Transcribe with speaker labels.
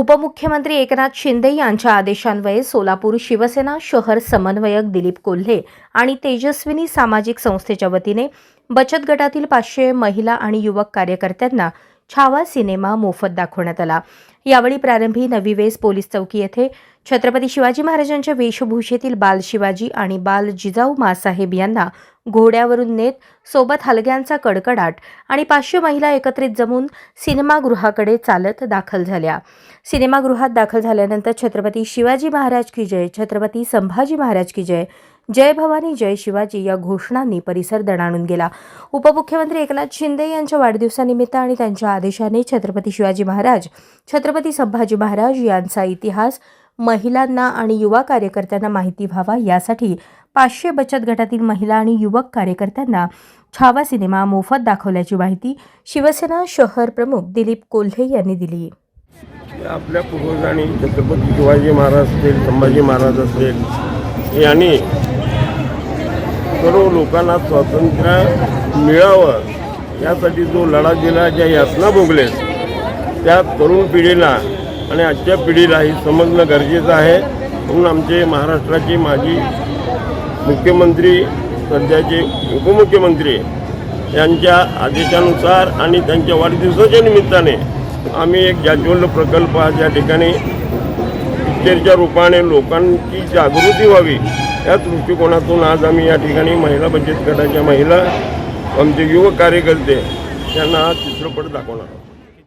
Speaker 1: उपमुख्यमंत्री एकनाथ शिंदे यांच्या आदेशान्वये सोलापूर शिवसेना शहर समन्वयक दिलीप कोल्हे आणि तेजस्विनी सामाजिक संस्थेच्या वतीने बचत गटातील पाचशे महिला आणि युवक कार्यकर्त्यांना छावा सिनेमा मोफत दाखवण्यात आला. यावेळी प्रारंभी नवी वेस पोलीस चौकी येथे छत्रपती शिवाजी महाराजांच्या वेशभूषेतील बाल शिवाजी आणि बाल जिजाऊ मासाहेब यांना घोड्यावरून नेत सोबत हलग्यांचा कडकडाट आणि पाचशे महिला एकत्रित जमून सिनेमागृहाकडे चालत दाखल झाल्या. सिनेमागृहात दाखल झाल्यानंतर छत्रपती शिवाजी महाराज की जय छत्रपती संभाजी महाराज की जय जय भवानी जय शिवाजी या घोषणांनी परिसर दणाणून गेला. उपमुख्यमंत्री एकनाथ शिंदे यांच्या वाढदिवसानिमित्त आणि त्यांच्या आदेशाने छत्रपती शिवाजी महाराज छत्रपती संभाजी महाराज यांचा इतिहास महिलांना आणि युवा कार्यकर्त्यांना माहिती व्हावा यासाठी पाचशे बचत गटातील महिला आणि युवक कार्यकर्त्यांना छावा सिनेमा मोफत दाखवल्याची माहिती शिवसेना शहर प्रमुख दिलीप कोल्हे यांनी दिली.
Speaker 2: आपल्या पूर्वजांनी छत्रपती शिवाजी महाराज असतील संभाजी महाराज असतील यांनी सर्व लोकांना स्वातंत्र्य मिळावं यासाठी जो लढा दिला ज्या यातना भोगलेत त्या तरुण पिढीला आणि आजच्या पिढीला हे समजणं गरजेचं आहे. म्हणून आमचे महाराष्ट्राचे माजी मुख्यमंत्री सध्याचे उपमुख्यमंत्री यांच्या आदेशानुसार आणि त्यांच्या वाढदिवसाच्या निमित्ताने आम्ही एक जाज्वल्य प्रकल्प आज या ठिकाणी पिक्चरच्या रूपाने लोकांची जागृती व्हावी. या दृष्टिकोनातून आज आम्ही या ठिकाणी महिला बचत गटाच्या महिला आमचे युवक कार्यकर्ते त्यांना हा चित्रपट दाखवणार आहोत.